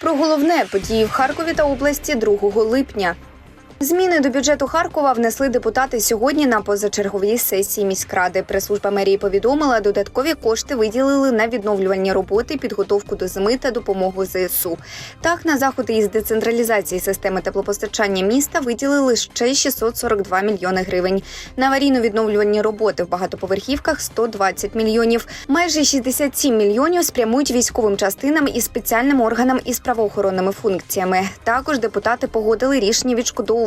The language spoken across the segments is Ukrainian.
Про головне події в Харкові та області 2 липня. Зміни до бюджету Харкова внесли депутати сьогодні на позачерговій сесії міськради. Прес-служба мерії повідомила, додаткові кошти виділили на відновлювальні роботи, підготовку до зими та допомогу ЗСУ. Так, на заходи із децентралізації системи теплопостачання міста виділили ще 642 мільйони гривень. На аварійно-відновлювальні роботи в багатоповерхівках 120 мільйонів. Майже 67 мільйонів спрямують військовим частинам і спеціальним органам із правоохоронними функціями. Також депутати погодили рішення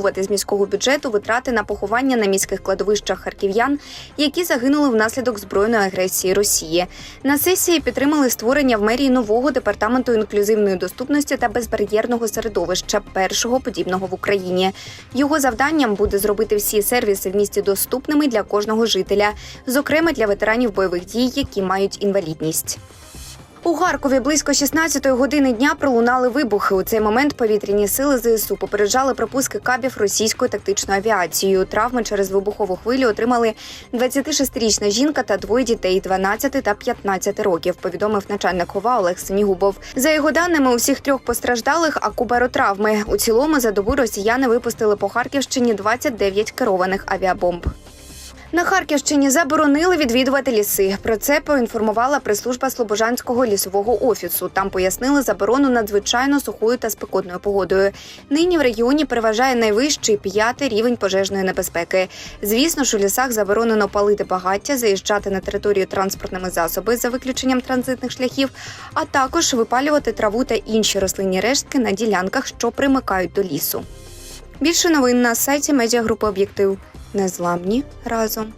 відшкодовувати з міського бюджету витрати на поховання на міських кладовищах харків'ян, які загинули внаслідок збройної агресії Росії. На сесії підтримали створення в мерії нового департаменту інклюзивної доступності та безбар'єрного середовища, першого подібного в Україні. Його завданням буде зробити всі сервіси в місті доступними для кожного жителя, зокрема для ветеранів бойових дій, які мають інвалідність. У Харкові близько 16-ї години дня пролунали вибухи. У цей момент повітряні сили ЗСУ попереджали про пуски кабів російською тактичною авіацією. Травми через вибухову хвилю отримали 26-річна жінка та двоє дітей 12 та 15 років. Повідомив начальник ОВА Олег Синігубов. За його даними, у всіх трьох постраждалих акубаротравми. У цілому за добу росіяни випустили по Харківщині 29 керованих авіабомб. На Харківщині заборонили відвідувати ліси. Про це поінформувала прес-служба Слобожанського лісового офісу. Там пояснили заборону надзвичайно сухою та спекотною погодою. Нині в регіоні переважає найвищий п'ятий рівень пожежної небезпеки. Звісно ж, у лісах заборонено палити багаття, заїжджати на територію транспортними засоби за виключенням транзитних шляхів, а також випалювати траву та інші рослинні рештки на ділянках, що примикають до лісу. Більше новин на сайті медіагрупи Об'єктив. Незламні разом.